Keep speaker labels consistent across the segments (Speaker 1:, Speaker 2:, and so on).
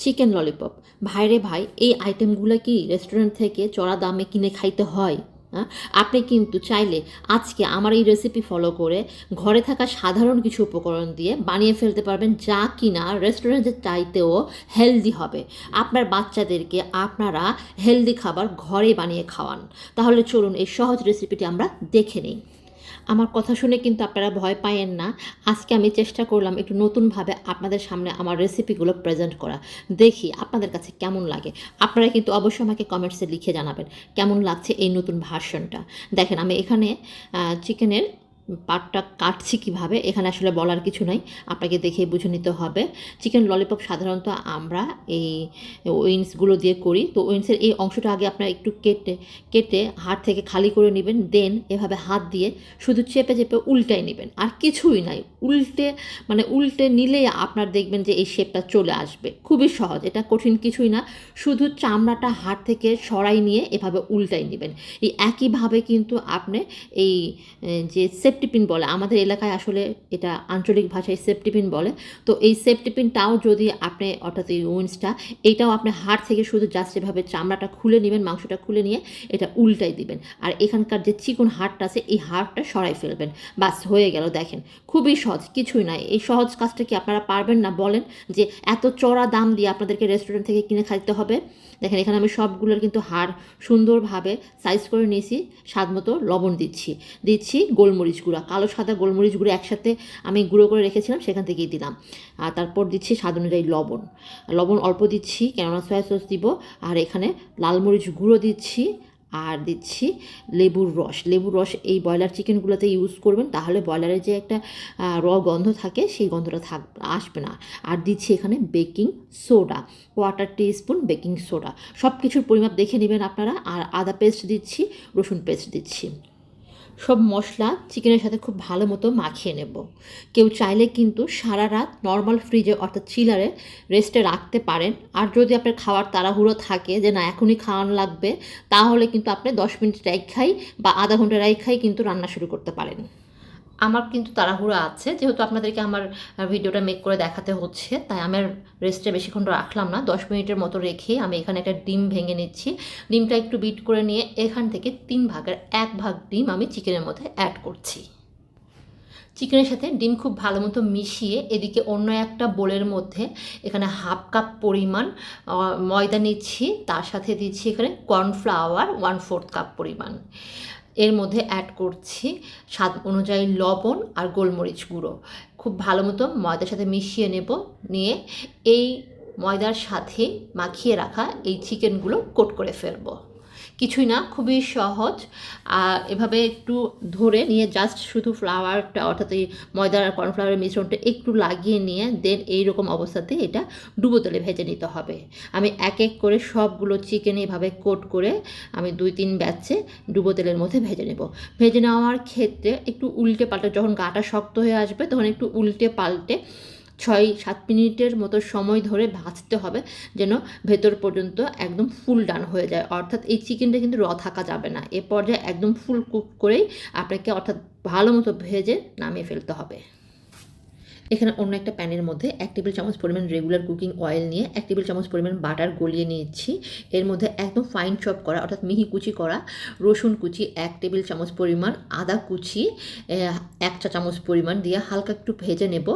Speaker 1: Chicken lollipop ভাইরে ভাই, এই আইটেমগুলো কি রেস্টুরেন্ট থেকে চড়া দামে কিনে খাইতে হয়? আপনি কিন্তু চাইলে আজকে আমার এই রেসিপি ফলো করে ঘরে থাকা সাধারণ কিছু উপকরণ দিয়ে বানিয়ে ফেলতে পারবেন, যা কিনা রেস্টুরেন্টের চাইতেও হেলদি হবে। আপনার বাচ্চাদেরকে আপনারা হেলদি খাবার ঘরে বানিয়ে খাওয়ান। তাহলে চলুন এই সহজ রেসিপিটি আমরা দেখে নিই। আমার কথা শুনে কিন্তু আপনারা ভয় পায়েন না। আজকে আমি চেষ্টা করলাম একটু নতুনভাবে আপনাদের সামনে আমার রেসিপিগুলো প্রেজেন্ট করা। দেখি আপনাদের কাছে কেমন লাগে। আপনারা কিন্তু অবশ্যই আমাকে কমেন্টসে লিখে জানাবেন, কেমন লাগছে এই নতুন ভার্সনটা দেখেন আমি এখানে চিকেনের পাটটা কাটছি কীভাবে, এখানে আসলে বলার কিছু নাই, আপনাকে দেখে বুঝে নিতে হবে। চিকেন ললিপপ সাধারণত আমরা এই উইন্সগুলো দিয়ে করি। তো উইন্সের এই অংশটা আগে আপনারা একটু কেটে কেটে হাত থেকে খালি করে নেবেন দেন এভাবে হাত দিয়ে শুধু চেপে চেপে উল্টাই নেবেন। আর কিছুই নাই, উল্টে মানে উল্টে নিলেই আপনার দেখবেন যে এই শেপটা চলে আসবে। খুবই সহজ, এটা কঠিন কিছুই না, শুধু চামড়াটা হাত থেকে সরাই নিয়ে এভাবে উল্টাই নেবেন। এই একইভাবে কিন্তু আপনি এই যে সেফটিপিন বলে। আমাদের এলাকায় আসলে এটা আঞ্চলিক ভাষায় সেফটিপিন বলে। তো এই সেফটিপিনটাও যদি আপনি, অর্থাৎ এই উইন্সটা এইটাও আপনি হাড় থেকে শুধু জাস্ট এভাবে চামড়াটা খুলে নেবেন, মাংসটা খুলে নিয়ে এটা উল্টাই দিবেন। আর এখানকার যে চিকন হাড়টা আছে, এই হাড়টা সরাই ফেলবেন। বাস, হয়ে গেল, দেখেন। খুবই সহজ, কিছুই নাই। এই সহজ কাজটা কি আপনারা পারবেন না বলেন? যে এত চড়া দাম দিয়ে আপনাদেরকে রেস্টুরেন্ট থেকে কিনে খাইতে হবে? দেখেন, এখানে আমি সবগুলোর কিন্তু হাড় সুন্দরভাবে সাইজ করে নিয়েছি। স্বাদ মতো লবণ দিচ্ছি। দিচ্ছি গোলমরিচ গুঁড়া, কালো, সাদা গোলমরিচ গুঁড়ো একসাথে আমি গুঁড়ো করে রেখেছিলাম, সেখান থেকেই দিলাম। আর তারপর দিচ্ছি স্বাদ অনুযায়ী লবণ। লবণ অল্প দিচ্ছি, কেননা সয়া সস দিব। আর এখানে লাল মরিচ গুঁড়ো দিচ্ছি, আর দিচ্ছি লেবুর রস। লেবুর রস এই ব্রয়লার চিকেনগুলোতে ইউজ করবেন, তাহলে ব্রয়লারের যে একটা র গন্ধ থাকে, সেই গন্ধটা থাক, আসবে না। আর দিচ্ছি এখানে baking soda quarter spoon baking soda. সব কিছুর পরিমাপ দেখে নেবেন আপনারা। আর আদা পেস্ট দিচ্ছি, রসুন পেস্ট দিচ্ছি। সব মশলা চিকেনের সাথে খুব ভালো মতো মাখিয়ে নেব। কেউ চাইলে কিন্তু সারা রাত নর্মাল ফ্রিজে অর্থাৎ চিলারে রেস্টে রাখতে পারেন। আর যদি আপনার খাওয়ার তাড়াহুড়ো থাকে যে, না, এখনই খাওয়ানো লাগবে, তাহলে কিন্তু আপনি দশ মিনিট রাইখাই বা আধা ঘণ্টা রাইখাই কিন্তু রান্না শুরু করতে পারেন। আমার কিন্তু তাড়াহুড়া আছে, যেহেতু আপনাদেরকে আমার ভিডিওটা মেক করে দেখাতে হচ্ছে, তাই আমার রেস্টে বেশিক্ষণ রাখলাম না। দশ মিনিটের মতো রেখে আমি এখানে একটা ডিম ভেঙে নিচ্ছি। ডিমটা একটু বিট করে নিয়ে এখান থেকে তিন ভাগের এক ভাগ ডিম আমি চিকেনের মধ্যে অ্যাড করছি। চিকেনের সাথে ডিম খুব ভালো মতো মিশিয়ে এদিকে অন্য একটা বোলের মধ্যে এখানে হাফ কাপ পরিমাণ ময়দা নিচ্ছি, তার সাথে দিচ্ছি এখানে কর্নফ্লাওয়ার ওয়ান ফোর্থ কাপ পরিমাণ। এর মধ্যে অ্যাড করছি স্বাদ অনুযায়ী লবণ আর গোলমরিচ গুঁড়ো। খুব ভালো মতো ময়দার সাথে মিশিয়ে নেব, নিয়ে এই ময়দার সাথে মাখিয়ে রাখা এই চিকেনগুলো কোট করে ফেলব। কিছুই না, খুবই সহজ। আর এভাবে একটু ধরে নিয়ে জাস্ট শুধু ফ্লাওয়ারটা অর্থাৎ এই ময়দার আর কর্নফ্লাওয়ারের মিশ্রণটা একটু লাগিয়ে নিয়ে দেন এইরকম অবস্থাতে এটা ডুবো তেলে ভেজে নিতে হবে। আমি এক এক করে সবগুলো চিকেন এভাবে কোট করে আমি দুই তিন ব্যাচে ডুবো তেলের মধ্যে ভেজে নেব। ভেজে নেওয়ার ক্ষেত্রে একটু উল্টে পাল্টে, যখন গাটা শক্ত হয়ে আসবে, তখন একটু উল্টে পাল্টে ছয়, সাত মিনিটের মতো সময় ধরে ভাজতে হবে যেন ভেতর পর্যন্ত একদম ফুল ডান হয়ে যায়। অর্থাৎ এই চিকেনটা কিন্তু র থাকা যাবে না। এ পর্যায়ে একদম ফুল কুক করেই আপনাকে অর্থাৎ ভালো মতো ভেজে নামিয়ে ফেলতে হবে। এখানে অন্য একটা প্যানের মধ্যে এক টেবিল চামচ পরিমাণ রেগুলার কুকিং অয়েল নিয়ে এক টেবিল চামচ পরিমাণ বাটার গলিয়ে নিয়েছি। এর মধ্যে একদম ফাইন চপ করা, অর্থাৎ মিহি কুচি করা রসুন কুচি এক টেবিল চামচ পরিমাণ, আদা কুচি এক চা চামচ পরিমাণ দিয়ে হালকা একটু ভেজে নেব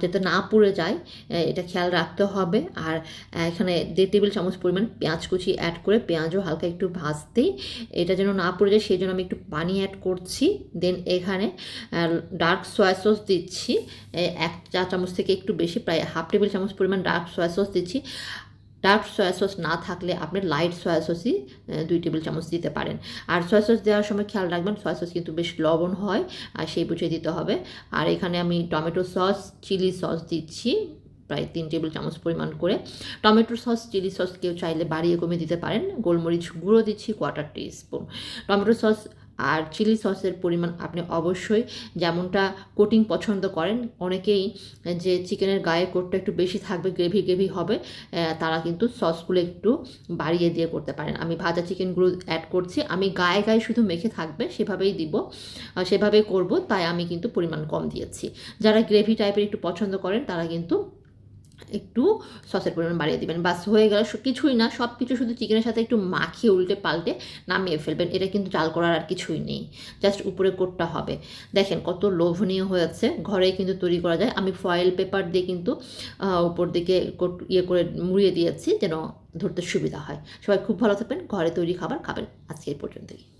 Speaker 1: যাতে না পুড়ে যায় এটা খেয়াল রাখতে হবে। আর এখানে দেড় টেবিল চামচ পরিমাণ পেঁয়াজ কুচি অ্যাড করে পেঁয়াজও হালকা একটু ভাজতেই, এটা যেন না পুড়ে যায় সেই জন্য আমি একটু পানি অ্যাড করছি। দেন এখানে ডার্ক সয়া সস দিচ্ছি এক চা চামচ থেকে একটু বেশি, প্রায় হাফ টেবিল চামচ পরিমাণ ডার্ক সয়া সস দিচ্ছি। ডার্ক সয়া সস না থাকলে আপনি লাইট সয়া সসই দুই টেবিল চামচ দিতে পারেন। আর সয়া সস দেওয়ার সময় খেয়াল রাখবেন, সয়া সস কিন্তু বেশ লবণ হয়, আর সেই বুঝে দিতে হবে। আর এখানে আমি টমেটো সস, চিলি সস দিচ্ছি, প্রায় তিন টেবিল চামচ পরিমাণ করে। টমেটো সস, চিলি সস কেউ চাইলে বাড়িয়ে কমিয়ে দিতে পারেন। গোলমরিচ গুঁড়ো দিচ্ছি কোয়ার্টার টি স্পুন টমেটো সস আর চিলি সসের পরিমাণ আপনি অবশ্যই যেমনটা কোটিং পছন্দ করেন, অনেকেই যে চিকেনের গায়ে কোটটা একটু বেশি থাকবে গ্রেভি গ্রেভি হবে তারা কিন্তু সসগুলো একটু বাড়িয়ে দিয়ে করতে পারেন। আমি ভাজা চিকেনগুলো অ্যাড করছি, আমি গায়ে গায়ে শুধু মেখে থাকবে, সেভাবেই দিব সেভাবেই করব, তাই আমি কিন্তু পরিমাণ কম দিয়েছি। যারা গ্রেভি টাইপের একটু পছন্দ করেন, তারা কিন্তু একটু সসের পরিমাণ বাড়িয়ে দিবেন। বাস হয়ে গেল কিছুই না সব কিছু শুধু চিকেনের সাথে একটু মাখিয়ে উল্টে পাল্টে নামিয়ে ফেলবেন। এটা কিন্তু চাল করার আর কিছুই নেই। জাস্ট উপরে কোটটা হবে। দেখেন কত লোভনীয় হয়েছে। ঘরেই কিন্তু তৈরি করা যায়। আমি ফয়েল পেপার দিয়ে কিন্তু উপর দিকে কোট ইয়ে করে মুড়িয়ে দিয়েছি যেন ধরতে সুবিধা হয়। সবাই খুব ভালো থাকবেন। ঘরে তৈরি খাবার খাবেন। আজকে এই পর্যন্তই।